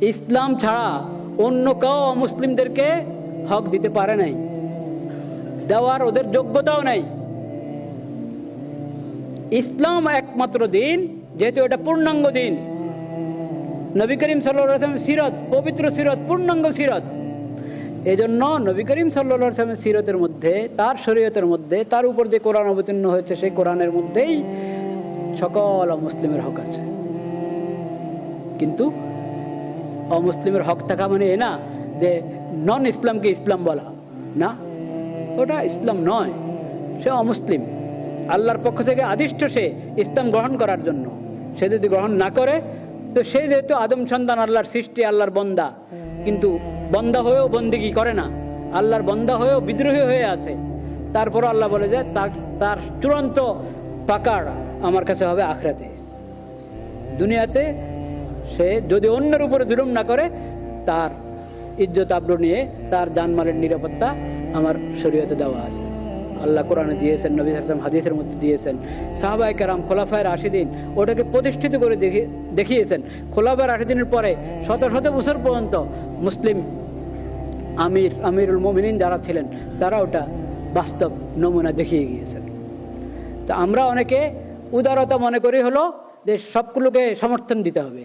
ইসলাম ছাড়া অন্য কেউ মুসলিমদেরকে হক দিতে পারে নাই। দেওয়ার ওদের যোগ্যতাও নাই। ইসলাম একমাত্র দিন, যেহেতু এটা পূর্ণাঙ্গ দিন। নবী করিম সাল্লাম সিরত, পবিত্র সিরত, পূর্ণাঙ্গ সিরত। এই জন্য নবী করিম সাল্লামের সিরতের মধ্যে, তার শরীয়তের মধ্যে, তার উপর যে কোরআন অবতীর্ণ হয়েছে, সেই কোরআনের মধ্যেই সকল মুসলিমের হক আছে। কিন্তু অমুসলিমের হক থাকা মানে এ না যে নন ইসলামকে ইসলাম বলা। না, ওটা ইসলাম নয়, সে অমুসলিম। আল্লাহর পক্ষ থেকে আদিষ্ট সে ইসলাম গ্রহণ করার জন্য। সে যদি গ্রহণ না করে, তো সে যেহেতু আদম সন্তান, আল্লাহর সৃষ্টি, আল্লাহর বন্দা। কিন্তু বন্দা হয়েও বন্দিগি করে না। আল্লাহর বন্দা হয়েও বিদ্রোহী হয়ে আছে। তারপর আল্লাহ বলে যে, তার চূড়ান্ত পাকার আমার কাছে হবে আখরাতে। দুনিয়াতে সে যদি অন্যের উপরে জুলুম না করে, তার ইজ্জত আব্রু নিয়ে তার জানমালের নিরাপত্তা আমার শরীয়তে দেওয়া আছে। আল্লাহ কোরআনে দিয়েছেন, নবী সালাম হাদিসের মধ্যে দিয়েছেন সাহাবাই কারাম খোলাফায় রাশিদিন ওটাকে প্রতিষ্ঠিত করে দেখি, দেখিয়েছেন। খোলাফায় রাশিদিনের পরে শত শত বছর পর্যন্ত মুসলিম আমির, আমিরুল মোমিনিন যারা ছিলেন, তারা ওটা বাস্তব নমুনা দেখিয়ে গিয়েছেন। তা আমরা অনেকে উদারতা মনে করি হলো যে সবগুলোকে সমর্থন দিতে হবে।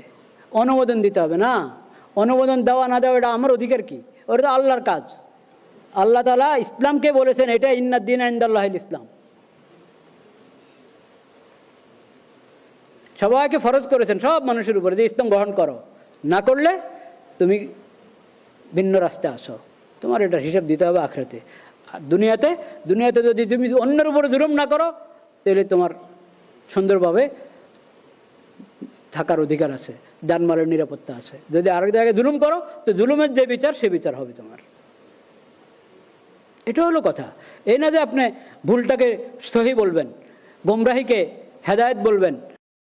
অনুমোদন দিতে হবে, না? অনুমোদন দেওয়া না দেওয়া, এটা আমার অধিকার কি? ওটা তো আল্লাহর কাজ। আল্লাহ তালা ইসলামকে বলেছেন, এটা ইন্নাদ্দিন ইন্দাল্লাহ ইসলাম। সবাইকে ফরজ করেছেন, সব মানুষের উপরে, যে ইসলাম গ্রহণ করো। না করলে তুমি ভিন্ন রাস্তায় আসো। তোমার এটা হিসাব দিতে হবে আখড়াতে দুনিয়াতে দুনিয়াতে যদি তুমি অন্যের উপরে জুলুম না করো, তাহলে তোমার সুন্দরভাবে থাকার অধিকার আছে জানমালের নিরাপত্তা আছে। যদি আরেক জায়গায় জুলুম করো, তো জুলুমের যে বিচার, সে বিচার হবে তোমার। এটা হলো কথা। এই না যে আপনি ভুলটাকে সহি বলবেন, গোমরাহিকে হেদায়ত বলবেন